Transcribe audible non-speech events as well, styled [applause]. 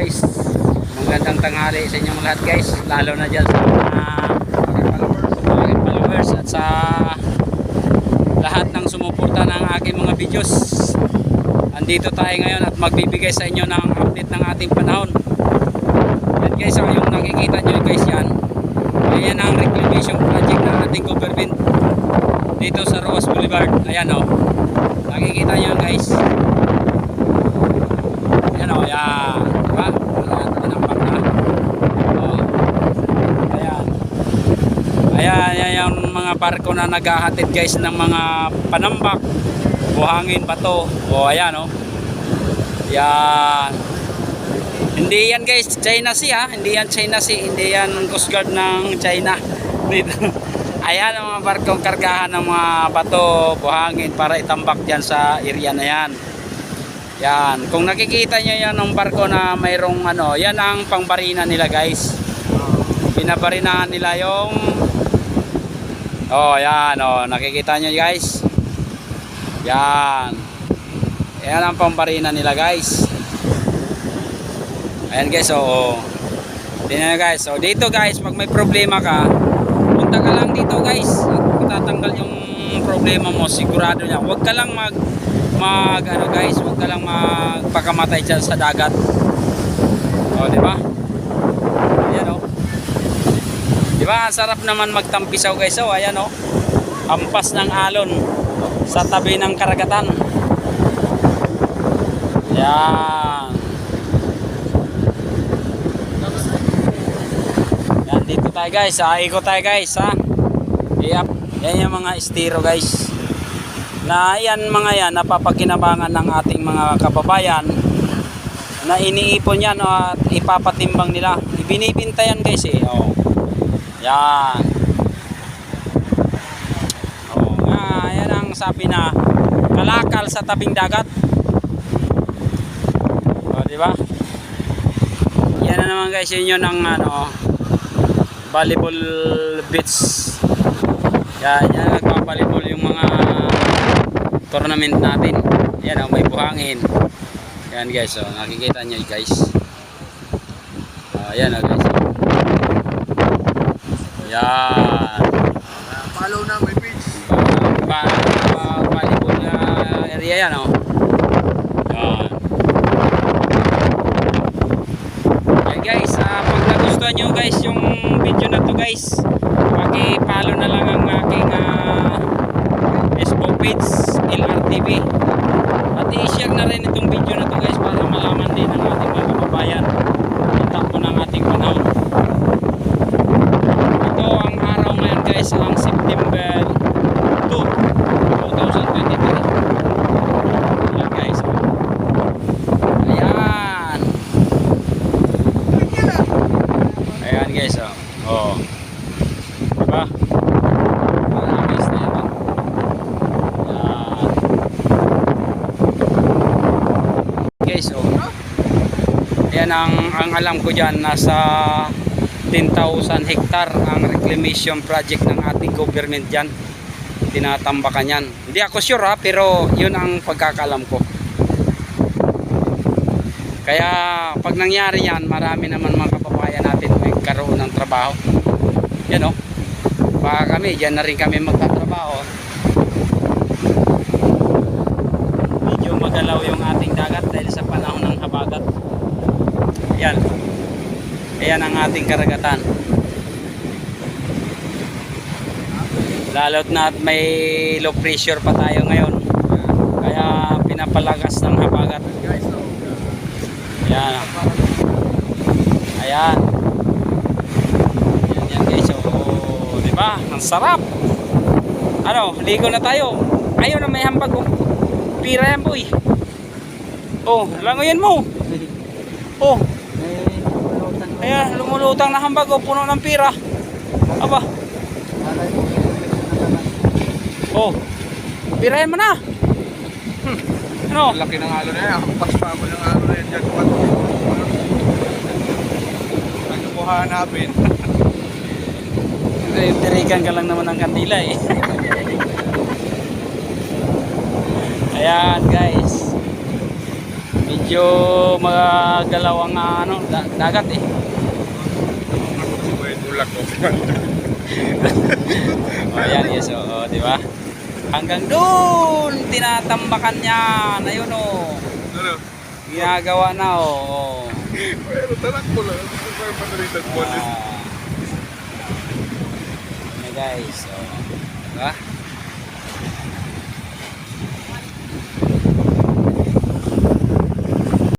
guys. Magandang tanghali sa inyong lahat guys. Lalo na dyan sa mga followers at sa lahat ng sumuporta ng aking mga videos. Andito tayo ngayon at magbibigay sa inyo ng update ng ating panahon. Yan guys, so yung nakikita nyo guys yan. Ayan ang reclamation project ng ating government dito sa Roas Boulevard. Ayan o. Nakikita nyo guys. Ayan o. Diba? Ayan, tinampak na. O. Ayan. Ayan, ayan yung mga barko na naghahatid guys ng mga panambak. Buhangin, bato. O, ayan o. Ayan. Hindi yan guys, China Sea ha. Hindi yan China Sea. Hindi yan Coast Guard ng China. [laughs] Dito. Ayan ang mga barkong kargahan ng mga bato, buhangin para itambak dyan sa area na yan. Yan. Kung nakikita nyo yan ng barko na mayroong ano, yan ang pangbarina nila guys. Pinabarinahan nila yung Oh, yan oh, nakikita nyo guys. Yan. Yan ang pambarina nila guys. Ayan guys, so Tingnan nyo guys. So dito guys, pag may problema ka, punta ka lang dito guys. At matatanggal yung problema mo, sigurado niya. Huwag ka lang mag mag ano guys, huwag ka lang magpakamatay diyan sa dagat. O, di ba? Ayan o. Di ba? Ang sarap naman magtampisaw guys. So, ayan o. Ampas ng alon sa tabi ng karagatan. Yan. Yan dito tayo guys. Ah, ikot tayo guys ha. Yep. Yan yung mga estiro guys. Na yan mga yan napapakinabangan ng ating mga kababayan na iniipon yan at ipapatimbang nila. Ibinibinta yan guys eh. Oh. Yan. Oh, nga, yan ang sabi na kalakal sa tabing dagat. Oh, di ba? Yan na naman guys, yun yun ang ano, volleyball beach. Yan, yan nagpa-volleyball yung mga tournament natin. Yan oh, may buhangin. Yan guys, oh, nakikita nyo guys. Oh, yan oh, guys. Yan. Follow na may page. Pa, pa, volleyball uh, area yan oh. Yan. Yan guys, ah, pag nagustuhan nyo guys yung video na to guys, paki-follow na lang ang aking uh, Facebook page, LRTV. At i-share na rin itong video na to guys para malaman din ng ating mga kababayan ang takbo ng ating panahon. Ito ang araw ngayon guys, ang September 2, 2023. Ayan guys. Ayan. Ayan guys, oh. Oh. Diba? Guys na yan. Ayan. Guys, oh. Ayan ang, ang alam ko dyan, nasa 10,000 hektar ang reclamation project ng ating government dyan. Tinatambakan yan. Hindi ako sure ha, pero yun ang pagkakalam ko. Kaya pag nangyari yan, marami naman mga kababayan natin may karoon ng trabaho. Yan o. Baka kami, dyan na rin kami magtatrabaho. Medyo magalaw yung ating dagat dahil sa panahon ng habagat. Yan. Ayan ang ating karagatan. Lalo't na at may low pressure pa tayo ngayon. Kaya pinapalagas ng habagat. Ayan. Ayan. Ayan yan guys. Oh, di ba? Ang sarap. Ano, ligo na tayo. Ayun na may hambag oh. Pira yan boy. Oh, langoyan mo. Oh, ayan, lumulutang na hambag oh, puno ng pira. Aba, oh. Pirahin mo na. Hmm. Ano? Laki ng halo na yan. Ang paspa mo ng halo na yan. Diyan ko Ano ko hanapin? Tirikan ka lang naman ng kandila eh. Ayan guys. Medyo magalaw ang ah, ano, da- dagat eh. Si Kuya Tulak ko. O yan, yes, oo, di ba? Hanggang doon, tinatambakan niya. Ayun o. Ano? Ginagawa na o. Oh. Pero talak ko lang. Pa yung panalitan mo. Ah. Ano guys, so, diba?